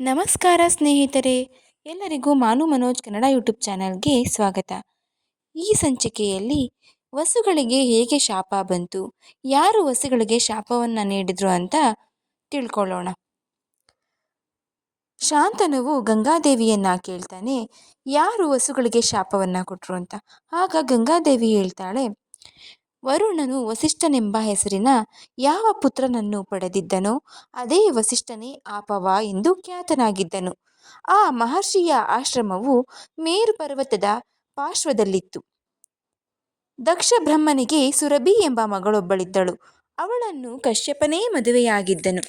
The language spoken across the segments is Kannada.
ನಮಸ್ಕಾರ ಸ್ನೇಹಿತರೆ, ಎಲ್ಲರಿಗೂ ಮಾನು ಮನೋಜ್ ಕನ್ನಡ ಯೂಟ್ಯೂಬ್ ಚಾನಲ್ಗೆ ಸ್ವಾಗತ. ಈ ಸಂಚಿಕೆಯಲ್ಲಿ ವಸುಗಳಿಗೆ ಹೇಗೆ ಶಾಪ ಬಂತು, ಯಾರು ವಸುಗಳಿಗೆ ಶಾಪವನ್ನು ನೀಡಿದ್ರು ಅಂತ ತಿಳ್ಕೊಳ್ಳೋಣ. ಶಾಂತನವು ಗಂಗಾದೇವಿಯನ್ನ ಕೇಳ್ತಾನೆ, ಯಾರು ವಸುಗಳಿಗೆ ಶಾಪವನ್ನು ಕೊಟ್ಟರು ಅಂತ. ಆಗ ಗಂಗಾದೇವಿ ಹೇಳ್ತಾಳೆ ವರುಣನು ವಸಿಷ್ಠನೆಂಬ ಹೆಸರಿನ ಯಾವ ಪುತ್ರನನ್ನು ಪಡೆದಿದ್ದನೋ ಅದೇ ವಸಿಷ್ಠನೇ ಆಪವ ಎಂದು ಖ್ಯಾತನಾಗಿದ್ದನು. ಆ ಮಹರ್ಷಿಯ ಆಶ್ರಮವು ಮೇರು ಪರ್ವತದ ಪಾರ್ಶ್ವದಲ್ಲಿತ್ತು. ದಕ್ಷ ಬ್ರಹ್ಮನಿಗೆ ಸುರಭಿ ಎಂಬ ಮಗಳೊಬ್ಬಳಿದ್ದಳು. ಅವಳನ್ನು ಕಶ್ಯಪನೇ ಮದುವೆಯಾಗಿದ್ದನು.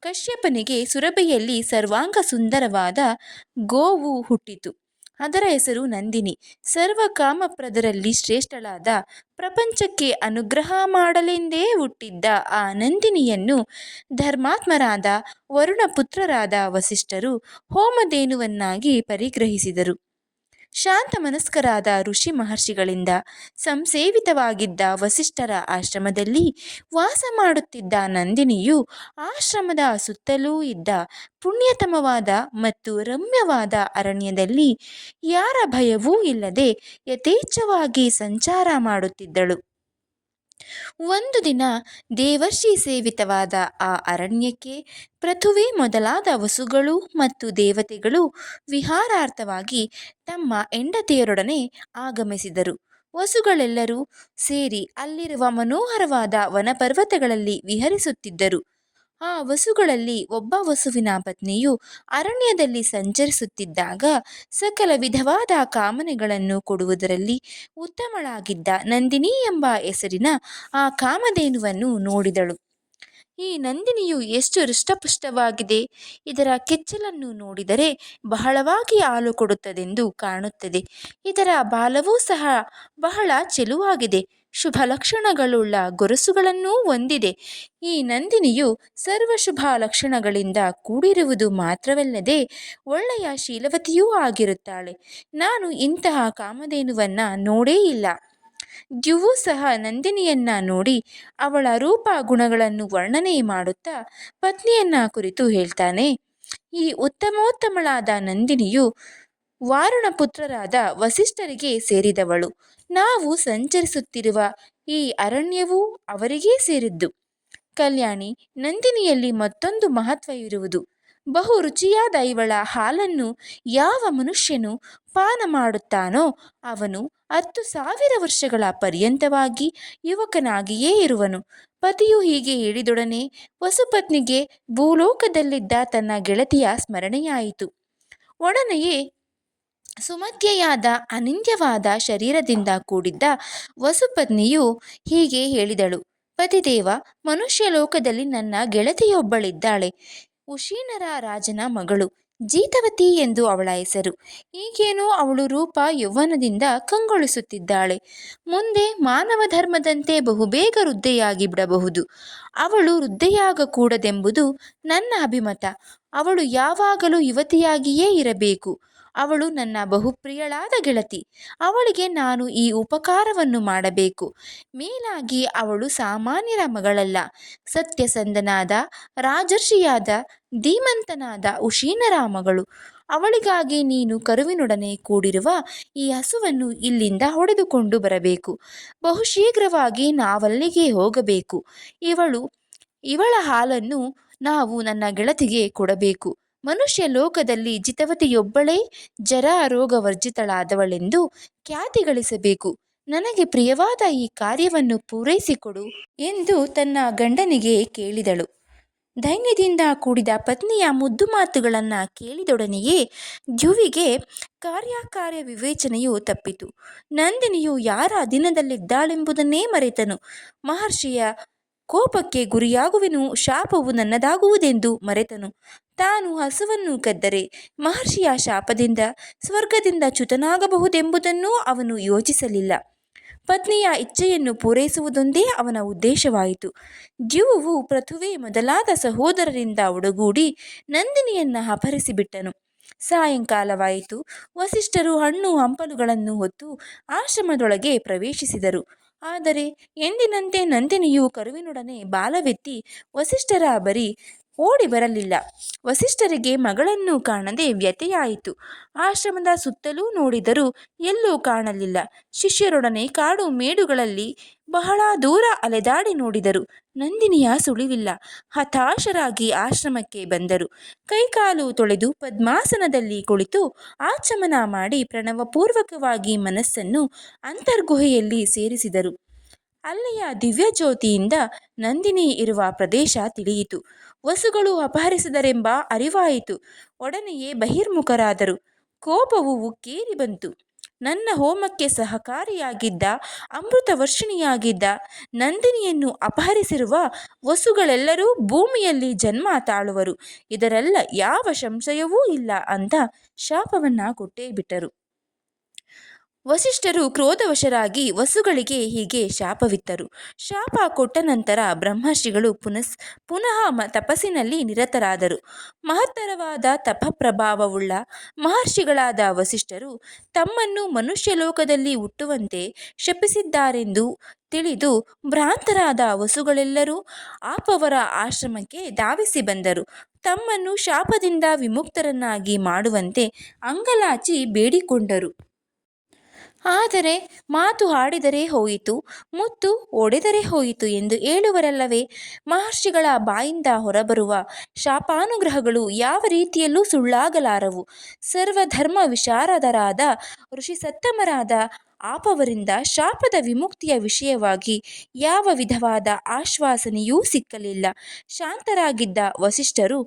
ಕಶ್ಯಪನಿಗೆ ಸುರಭಿಯಲ್ಲಿ ಸರ್ವಾಂಗ ಸುಂದರವಾದ ಗೋವು ಹುಟ್ಟಿತು. ಅದರ ಹೆಸರು ನಂದಿನಿ. ಸರ್ವ ಕಾಮಪ್ರದರಲ್ಲಿ ಶ್ರೇಷ್ಠಳಾದ ಪ್ರಪಂಚಕ್ಕೆ ಅನುಗ್ರಹ ಮಾಡಲೆಂದೇ ಹುಟ್ಟಿದ್ದ ಆ ನಂದಿನಿಯನ್ನು ಧರ್ಮಾತ್ಮರಾದ ವರುಣ ಪುತ್ರರಾದ ವಸಿಷ್ಠರು ಹೋಮಧೇನುವನ್ನಾಗಿ ಪರಿಗ್ರಹಿಸಿದರು. ಶಾಂತ ಮನಸ್ಕರಾದ ಋಷಿ ಮಹರ್ಷಿಗಳಿಂದ ಸಂಸೇವಿತವಾಗಿದ್ದ ವಸಿಷ್ಠರ ಆಶ್ರಮದಲ್ಲಿ ವಾಸ ಮಾಡುತ್ತಿದ್ದ ನಂದಿನಿಯು ಆಶ್ರಮದ ಸುತ್ತಲೂ ಇದ್ದ ಪುಣ್ಯತಮವಾದ ಮತ್ತು ರಮ್ಯವಾದ ಅರಣ್ಯದಲ್ಲಿ ಯಾರ ಭಯವೂ ಇಲ್ಲದೆ ಯಥೇಚ್ಛವಾಗಿ ಸಂಚಾರ ಮಾಡುತ್ತಿದ್ದಳು. ಒಂದು ದಿನ ದೇವರ್ಷಿ ಸೇವಿತವಾದ ಆ ಅರಣ್ಯಕ್ಕೆ ಪೃಥುವೆ ಮೊದಲಾದ ವಸುಗಳು ಮತ್ತು ದೇವತೆಗಳು ವಿಹಾರಾರ್ಥವಾಗಿ ತಮ್ಮ ಹೆಂಡತಿಯರೊಡನೆ ಆಗಮಿಸಿದರು. ವಸುಗಳೆಲ್ಲರೂ ಸೇರಿ ಅಲ್ಲಿರುವ ಮನೋಹರವಾದ ವನಪರ್ವತಗಳಲ್ಲಿ ವಿಹರಿಸುತ್ತಿದ್ದರು. ಆ ವಸುಗಳಲ್ಲಿ ಒಬ್ಬ ವಸುವಿನ ಪತ್ನಿಯು ಅರಣ್ಯದಲ್ಲಿ ಸಂಚರಿಸುತ್ತಿದ್ದಾಗ ಸಕಲ ವಿಧವಾದ ಕಾಮನೆಗಳನ್ನು ಕೊಡುವುದರಲ್ಲಿ ಉತ್ತಮಳಾಗಿದ್ದ ನಂದಿನಿ ಎಂಬ ಹೆಸರಿನ ಆ ಕಾಮಧೇನುವನ್ನು ನೋಡಿದಳು. ಈ ನಂದಿನಿಯು ಎಷ್ಟು ಹೃಷ್ಟಪುಷ್ಟವಾಗಿದೆ. ಇದರ ಕೆಚ್ಚಲನ್ನು ನೋಡಿದರೆ ಬಹಳವಾಗಿ ಹಾಲು ಕೊಡುತ್ತದೆಂದು ಕಾಣುತ್ತದೆ. ಇದರ ಬಾಲವೂ ಸಹ ಬಹಳ ಚೆಲುವಾಗಿದೆ. ಶುಭ ಲಕ್ಷಣಗಳುಳ್ಳ ಗೊರಸುಗಳನ್ನೂ ಹೊಂದಿದೆ. ಈ ನಂದಿನಿಯು ಸರ್ವ ಶುಭ ಲಕ್ಷಣಗಳಿಂದ ಕೂಡಿರುವುದು ಮಾತ್ರವಲ್ಲದೆ ಒಳ್ಳೆಯ ಶೀಲವತಿಯೂ ಆಗಿರುತ್ತಾಳೆ. ನಾನು ಇಂತಹ ಕಾಮಧೇನುವನ್ನು ನೋಡೇ ಇಲ್ಲ. ದ್ಯುವು ಸಹ ನಂದಿನಿಯನ್ನ ನೋಡಿ ಅವಳ ರೂಪ ಗುಣಗಳನ್ನು ವರ್ಣನೆ ಮಾಡುತ್ತಾ ಪತ್ನಿಯನ್ನ ಕುರಿತು ಹೇಳ್ತಾನೆ, ಈ ಉತ್ತಮೋತ್ತಮಳಾದ ನಂದಿನಿಯು ವಾರುಣ ಪುತ್ರರಾದ ವಸಿಷ್ಠರಿಗೆ ಸೇರಿದವಳು. ನಾವು ಸಂಚರಿಸುತ್ತಿರುವ ಈ ಅರಣ್ಯವು ಅವರಿಗೇ ಸೇರಿದ್ದು. ಕಲ್ಯಾಣಿ, ನಂದಿನಿಯಲ್ಲಿ ಮತ್ತೊಂದು ಮಹತ್ವ ಇರುವುದು. ಬಹು ರುಚಿಯಾದ ಇವಳ ಹಾಲನ್ನು ಯಾವ ಮನುಷ್ಯನು ಪಾನ ಮಾಡುತ್ತಾನೋ ಅವನು ಹತ್ತು ಸಾವಿರ ವರ್ಷಗಳ ಪರ್ಯಂತವಾಗಿ ಯುವಕನಾಗಿಯೇ ಇರುವನು. ಪತಿಯು ಹೀಗೆ ಹೇಳಿದೊಡನೆ ವಸುಪತ್ನಿಗೆ ಭೂಲೋಕದಲ್ಲಿದ್ದ ತನ್ನ ಗೆಳತಿಯ ಸ್ಮರಣೆಯಾಯಿತು. ಒಡನೆಯೇ ಸುಮಧ್ಯೆಯಾದ ಅನಿಂದ್ಯವಾದ ಶರೀರದಿಂದ ಕೂಡಿದ್ದ ವಸುಪತ್ನಿಯು ಹೀಗೆ ಹೇಳಿದಳು, ಪತಿದೇವ, ಮನುಷ್ಯ ಲೋಕದಲ್ಲಿ ನನ್ನ ಗೆಳತಿಯೊಬ್ಬಳಿದ್ದಾಳೆ. ಉಶೀನರ ರಾಜನ ಮಗಳು. ಜೀತವತಿ ಎಂದು ಅವಳ ಹೆಸರು. ಈಗೇನೋ ಅವಳು ರೂಪ ಯೌವನದಿಂದ ಕಂಗೊಳಿಸುತ್ತಿದ್ದಾಳೆ. ಮುಂದೆ ಮಾನವ ಧರ್ಮದಂತೆ ಬಹುಬೇಗ ವೃದ್ಧೆಯಾಗಿ ಬಿಡಬಹುದು. ಅವಳು ವೃದ್ಧೆಯಾಗಕೂಡದೆಂಬುದು ನನ್ನ ಅಭಿಮತ. ಅವಳು ಯಾವಾಗಲೂ ಯುವತಿಯಾಗಿಯೇ ಇರಬೇಕು. ಅವಳು ನನ್ನ ಬಹುಪ್ರಿಯಳಾದ ಗೆಳತಿ. ಅವಳಿಗೆ ನಾನು ಈ ಉಪಕಾರವನ್ನು ಮಾಡಬೇಕು. ಮೇಲಾಗಿ ಅವಳು ಸಾಮಾನ್ಯರ ಮಗಳಲ್ಲ. ಸತ್ಯಸಂಧನಾದ, ರಾಜರ್ಷಿಯಾದ, ಧೀಮಂತನಾದ, ಉಶೀನರ ಮಗಳು. ಅವಳಿಗಾಗಿ ನೀನು ಕರುವಿನೊಡನೆ ಕೂಡಿರುವ ಈ ಹಸುವನ್ನು ಇಲ್ಲಿಂದ ಹೊಡೆದುಕೊಂಡು ಬರಬೇಕು. ಬಹುಶೀಘ್ರವಾಗಿ ನಾವಲ್ಲಿಗೆ ಹೋಗಬೇಕು. ಇವಳು, ಇವಳ ಹಾಲನ್ನು ನಾವು ನನ್ನ ಗೆಳತಿಗೆ ಕೊಡಬೇಕು. ಮನುಷ್ಯ ಲೋಕದಲ್ಲಿ ಜಿತವತಿಯೊಬ್ಬಳೇ ಜರ ರೋಗವರ್ಜಿತಳಾದವಳೆಂದು ಖ್ಯಾತಿ ಗಳಿಸಬೇಕು. ನನಗೆ ಪ್ರಿಯವಾದ ಈ ಕಾರ್ಯವನ್ನು ಪೂರೈಸಿಕೊಡು ಎಂದು ತನ್ನ ಗಂಡನಿಗೆ ಕೇಳಿದಳು. ದೈನ್ಯದಿಂದ ಕೂಡಿದ ಪತ್ನಿಯ ಮುದ್ದು ಮಾತುಗಳನ್ನು ಕೇಳಿದೊಡನೆಯೇ ಧ್ಯುವಿಗೆ ಕಾರ್ಯಕಾರ್ಯ ವಿವೇಚನೆಯು ತಪ್ಪಿತು. ನಂದಿನಿಯು ಯಾರ ದಿನದಲ್ಲಿದ್ದಾಳೆಂಬುದನ್ನೇ ಮರೆತನು. ಮಹರ್ಷಿಯ ಕೋಪಕ್ಕೆ ಗುರಿಯಾಗುವೆನು, ಶಾಪವು ನನ್ನದಾಗುವುದೆಂದು ಮರೆತನು. ತಾನು ಹಸುವನ್ನು ಕದ್ದರೆ ಮಹರ್ಷಿಯ ಶಾಪದಿಂದ, ಸ್ವರ್ಗದಿಂದ ಚ್ಯುತನಾಗಬಹುದೆಂಬುದನ್ನೂ ಅವನು ಯೋಚಿಸಲಿಲ್ಲ. ಪತ್ನಿಯ ಇಚ್ಛೆಯನ್ನು ಪೂರೈಸುವುದೊಂದೇ ಅವನ ಉದ್ದೇಶವಾಯಿತು. ಜೀವವು ಪ್ರಥುವೆ ಮೊದಲಾದ ಸಹೋದರರಿಂದ ಒಡಗೂಡಿ ನಂದಿನಿಯನ್ನು ಅಪಹರಿಸಿಬಿಟ್ಟನು. ಸಾಯಂಕಾಲವಾಯಿತು. ವಸಿಷ್ಠರು ಹಣ್ಣು ಹಂಪಲುಗಳನ್ನು ಹೊತ್ತು ಆಶ್ರಮದೊಳಗೆ ಪ್ರವೇಶಿಸಿದರು. ಆದರೆ ಎಂದಿನಂತೆ ನಂದಿನಿಯು ಕರುವಿನೊಡನೆ ಬಾಲವೆತ್ತಿ ವಸಿಷ್ಠರ ಬರಿ ಓಡಿ ಬರಲಿಲ್ಲ. ವಸಿಷ್ಠರಿಗೆ ಮಗಳನ್ನು ಕಾಣದೆ ವ್ಯತೆಯಾಯಿತು ಆಶ್ರಮದ ಸುತ್ತಲೂ ನೋಡಿದರೂ ಎಲ್ಲೂ ಕಾಣಲಿಲ್ಲ. ಶಿಷ್ಯರೊಡನೆ ಕಾಡು ಮೇಡುಗಳಲ್ಲಿ ಬಹಳ ದೂರ ಅಲೆದಾಡಿ ನೋಡಿದರು. ನಂದಿನಿಯ ಸುಳಿವಿಲ್ಲ. ಹತಾಶರಾಗಿ ಆಶ್ರಮಕ್ಕೆ ಬಂದರು. ಕೈಕಾಲು ತೊಳೆದು ಪದ್ಮಾಸನದಲ್ಲಿ ಕುಳಿತು ಆಚಮನ ಮಾಡಿ ಪ್ರಣವಪೂರ್ವಕವಾಗಿ ಮನಸ್ಸನ್ನು ಅಂತರ್ಗುಹೆಯಲ್ಲಿ ಸೇರಿಸಿದರು. ಅಲ್ಲಿಯ ದಿವ್ಯಜ್ಯೋತಿಯಿಂದ ನಂದಿನಿ ಇರುವ ಪ್ರದೇಶ ತಿಳಿಯಿತು. ವಸುಗಳು ಅಪಹರಿಸಿದರೆಂಬ ಅರಿವಾಯಿತು. ಒಡನೆಯೇ ಬಹಿರ್ಮುಖರಾದರು. ಕೋಪವು ಉಕ್ಕೇರಿ ಬಂತು. ನನ್ನ ಹೋಮಕ್ಕೆ ಸಹಕಾರಿಯಾಗಿದ್ದ ಅಮೃತ ವರ್ಷಿಣಿಯಾಗಿದ್ದ ನಂದಿನಿಯನ್ನು ಅಪಹರಿಸಿರುವ ವಸುಗಳೆಲ್ಲರೂ ಭೂಮಿಯಲ್ಲಿ ಜನ್ಮ ತಾಳುವರು. ಇದರೆಲ್ಲ ಯಾವ ಸಂಶಯವೂ ಇಲ್ಲ ಅಂತ ಶಾಪವನ್ನ ಕೊಟ್ಟೇ ಬಿಟ್ಟರು. ವಸಿಷ್ಠರು ಕ್ರೋಧವಶರಾಗಿ ವಸುಗಳಿಗೆ ಹೀಗೆ ಶಾಪವಿತ್ತರು. ಶಾಪ ಕೊಟ್ಟ ನಂತರ ಬ್ರಹ್ಮರ್ಷಿಗಳು ಪುನಸ್ ಪುನಃ ಮ, ತಪಸ್ಸಿನಲ್ಲಿ ನಿರತರಾದರು. ಮಹತ್ತರವಾದ ತಪಪ್ರಭಾವವುಳ್ಳ ಮಹರ್ಷಿಗಳಾದ ವಸಿಷ್ಠರು ತಮ್ಮನ್ನು ಮನುಷ್ಯ ಲೋಕದಲ್ಲಿ ಹುಟ್ಟುವಂತೆ ಶಪಿಸಿದ್ದಾರೆಂದು ತಿಳಿದು ಭ್ರಾಂತರಾದ ವಸುಗಳೆಲ್ಲರೂ ಆಪವರ ಆಶ್ರಮಕ್ಕೆ ಧಾವಿಸಿ ಬಂದರು. ತಮ್ಮನ್ನು ಶಾಪದಿಂದ ವಿಮುಕ್ತರನ್ನಾಗಿ ಮಾಡುವಂತೆ ಅಂಗಲಾಚಿ ಬೇಡಿಕೊಂಡರು. ಆದರೆ ಮಾತು ಆಡಿದರೆ ಹೋಯಿತು, ಮುತ್ತು ಒಡೆದರೆ ಹೋಯಿತು ಎಂದು ಹೇಳುವರಲ್ಲವೇ? ಮಹರ್ಷಿಗಳ ಬಾಯಿಂದ ಹೊರಬರುವ ಶಾಪಾನುಗ್ರಹಗಳು ಯಾವ ರೀತಿಯಲ್ಲೂ ಸುಳ್ಳಾಗಲಾರವು. ಸರ್ವಧರ್ಮ ವಿಶಾರದರಾದ ಋಷಿಸತ್ತಮರಾದ ಆಪವರಿಂದ ಶಾಪದ ವಿಮುಕ್ತಿಯ ವಿಷಯವಾಗಿ ಯಾವ ವಿಧವಾದ ಆಶ್ವಾಸನೆಯೂ ಸಿಕ್ಕಲಿಲ್ಲ. ಶಾಂತರಾಗಿದ್ದ ವಸಿಷ್ಠರು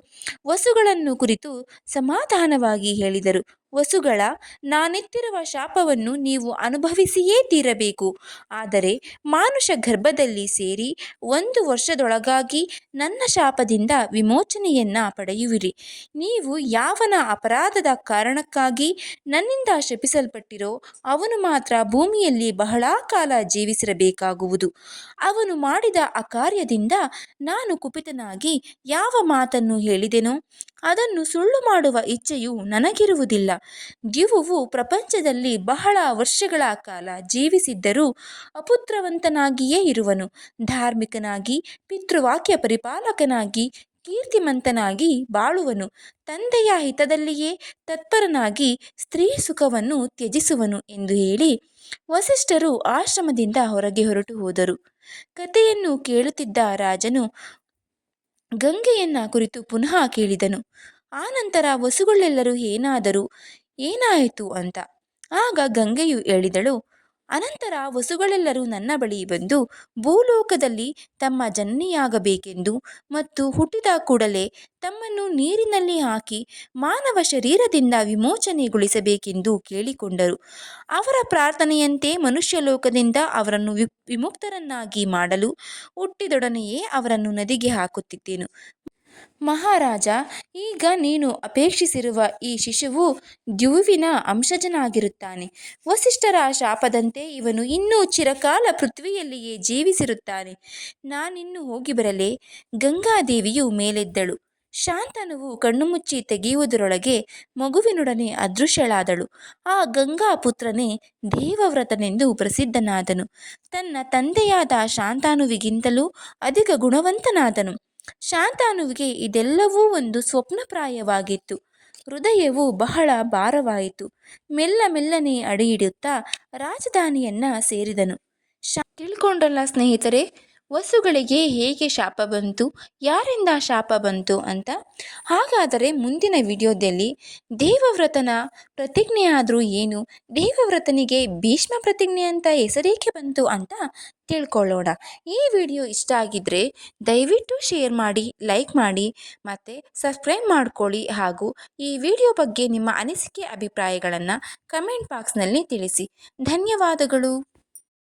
ವಸುಗಳನ್ನು ಕುರಿತು ಸಮಾಧಾನವಾಗಿ ಹೇಳಿದರು. ವಸುಗಳ ನಾನೆತ್ತಿರುವ ಶಾಪವನ್ನು ನೀವು ಅನುಭವಿಸಿಯೇ ತೀರಬೇಕು. ಆದರೆ ಮಾನುಷ ಗರ್ಭದಲ್ಲಿ ಸೇರಿ ಒಂದು ವರ್ಷದೊಳಗಾಗಿ ನನ್ನ ಶಾಪದಿಂದ ವಿಮೋಚನೆಯನ್ನ ಪಡೆಯುವಿರಿ. ನೀವು ಯಾವನ ಅಪರಾಧದ ಕಾರಣಕ್ಕಾಗಿ ನನ್ನಿಂದ ಶಪಿಸಲ್ಪಟ್ಟಿರೋ ಅವನು ಮಾತ್ರ ಭೂಮಿಯಲ್ಲಿ ಬಹಳ ಕಾಲ ಜೀವಿಸಿರಬೇಕಾಗುವುದು. ಅವನು ಮಾಡಿದ ಅಕಾರ್ಯದಿಂದ ನಾನು ಕುಪಿತನಾಗಿ ಯಾವ ಮಾತನ್ನು ಹೇಳಿದೆನೋ ಅದನ್ನು ಸುಳ್ಳು ಮಾಡುವ ಇಚ್ಛೆಯು ನನಗಿರುವುದಿಲ್ಲ. ಗಿವುವು ಪ್ರಪಂಚದಲ್ಲಿ ಬಹಳ ವರ್ಷಗಳ ಕಾಲ ಜೀವಿಸಿದ್ದರೂ ಅಪುತ್ರವಂತನಾಗಿಯೇ ಇರುವನು. ಧಾರ್ಮಿಕನಾಗಿ, ಪಿತೃವಾಕ್ಯ ಪರಿಪಾಲಕನಾಗಿ, ಕೀರ್ತಿಮಂತನಾಗಿ ಬಾಳುವನು. ತಂದೆಯ ಹಿತದಲ್ಲಿಯೇ ತತ್ಪರನಾಗಿ ಸ್ತ್ರೀ ಸುಖವನ್ನು ತ್ಯಜಿಸುವನು ಎಂದು ಹೇಳಿ ವಸಿಷ್ಠರು ಆಶ್ರಮದಿಂದ ಹೊರಗೆ ಹೊರಟು ಹೋದರು ಕಥೆಯನ್ನು ಕೇಳುತ್ತಿದ್ದ ರಾಜನು ಗಂಗೆಯನ್ನ ಕುರಿತು ಪುನಃ ಕೇಳಿದನು. ಆನಂತರ ವಸುಗಳೆಲ್ಲರೂ ಏನಾದರೂ? ಏನಾಯಿತು ಅಂತ. ಆಗ ಗಂಗೆಯು ಹೇಳಿದಳು ಅನಂತರ ವಸುಗಳೆಲ್ಲರೂ ನನ್ನ ಬಳಿ ಬಂದು ಭೂಲೋಕದಲ್ಲಿ ತಮ್ಮ ಜನನಿಯಾಗಬೇಕೆಂದು ಮತ್ತು ಹುಟ್ಟಿದ ಕೂಡಲೇ ತಮ್ಮನ್ನು ನೀರಿನಲ್ಲಿ ಹಾಕಿ ಮಾನವ ಶರೀರದಿಂದ ವಿಮೋಚನೆಗೊಳಿಸಬೇಕೆಂದು ಕೇಳಿಕೊಂಡರು. ಅವರ ಪ್ರಾರ್ಥನೆಯಂತೆ ಮನುಷ್ಯ ಲೋಕದಿಂದ ಅವರನ್ನು ವಿಮುಕ್ತರನ್ನಾಗಿ ಮಾಡಲು ಹುಟ್ಟಿದೊಡನೆಯೇ ಅವರನ್ನು ನದಿಗೆ ಹಾಕುತ್ತಿದ್ದೆನು. ಮಹಾರಾಜ, ಈಗ ನೀನು ಅಪೇಕ್ಷಿಸಿರುವ ಈ ಶಿಶುವು ದ್ಯುವಿನ ಅಂಶಜನಾಗಿರುತ್ತಾನೆ. ವಸಿಷ್ಠರ ಶಾಪದಂತೆ ಇವನು ಇನ್ನೂ ಚಿರಕಾಲ ಪೃಥ್ವಿಯಲ್ಲಿಯೇ ಜೀವಿಸಿರುತ್ತಾನೆ. ನಾನಿನ್ನು ಹೋಗಿ ಬರಲೇ. ಗಂಗಾದೇವಿಯು ಮೇಲೆದ್ದಳು. ಶಾಂತನುವು ಕಣ್ಣು ಮುಚ್ಚಿ ತೆಗೆಯುವುದರೊಳಗೆ ಮಗುವಿನೊಡನೆ ಅದೃಶ್ಯಳಾದಳು. ಆ ಗಂಗಾ ಪುತ್ರನೇ ದೇವವ್ರತನೆಂದು ಪ್ರಸಿದ್ಧನಾದನು. ತನ್ನ ತಂದೆಯಾದ ಶಾಂತಾನುವಿಗಿಂತಲೂ ಅಧಿಕ ಗುಣವಂತನಾದನು. ಶಾಂತಾನುವಿಗೆ ಇದೆಲ್ಲವೂ ಒಂದು ಸ್ವಪ್ನಪ್ರಾಯವಾಗಿತ್ತು. ಹೃದಯವು ಬಹಳ ಭಾರವಾಯಿತು. ಮೆಲ್ಲ ಮೆಲ್ಲನೆ ಅಡಿಯಿಡುತ್ತಾ ರಾಜಧಾನಿಯನ್ನ ಸೇರಿದನು. ಶಾ ತಿಳ್ಕೊಂಡ್ರಲ್ಲ ಸ್ನೇಹಿತರೆ ವಸುಗಳಿಗೆ ಹೇಗೆ ಶಾಪ ಬಂತು, ಯಾರಿಂದ ಶಾಪ ಬಂತು ಅಂತ. ಹಾಗಾದರೆ ಮುಂದಿನ ವಿಡಿಯೋದಲ್ಲಿ ದೇವವ್ರತನ ಪ್ರತಿಜ್ಞೆ ಆದರೂ ಏನು, ದೇವವ್ರತನಿಗೆ ಭೀಷ್ಮ ಪ್ರತಿಜ್ಞೆ ಅಂತ ಹೆಸರೇಕೆ ಬಂತು ಅಂತ ತಿಳ್ಕೊಳ್ಳೋಣ. ಈ ವಿಡಿಯೋ ಇಷ್ಟ ಆಗಿದ್ದರೆ ದಯವಿಟ್ಟು ಶೇರ್ ಮಾಡಿ, ಲೈಕ್ ಮಾಡಿ, ಮತ್ತು ಸಬ್ಸ್ಕ್ರೈಬ್ ಮಾಡ್ಕೊಳ್ಳಿ ಹಾಗೂ ಈ ವಿಡಿಯೋ ಬಗ್ಗೆ ನಿಮ್ಮ ಅನಿಸಿಕೆ, ಅಭಿಪ್ರಾಯಗಳನ್ನು ಕಮೆಂಟ್ ಬಾಕ್ಸ್ನಲ್ಲಿ ತಿಳಿಸಿ. ಧನ್ಯವಾದಗಳು.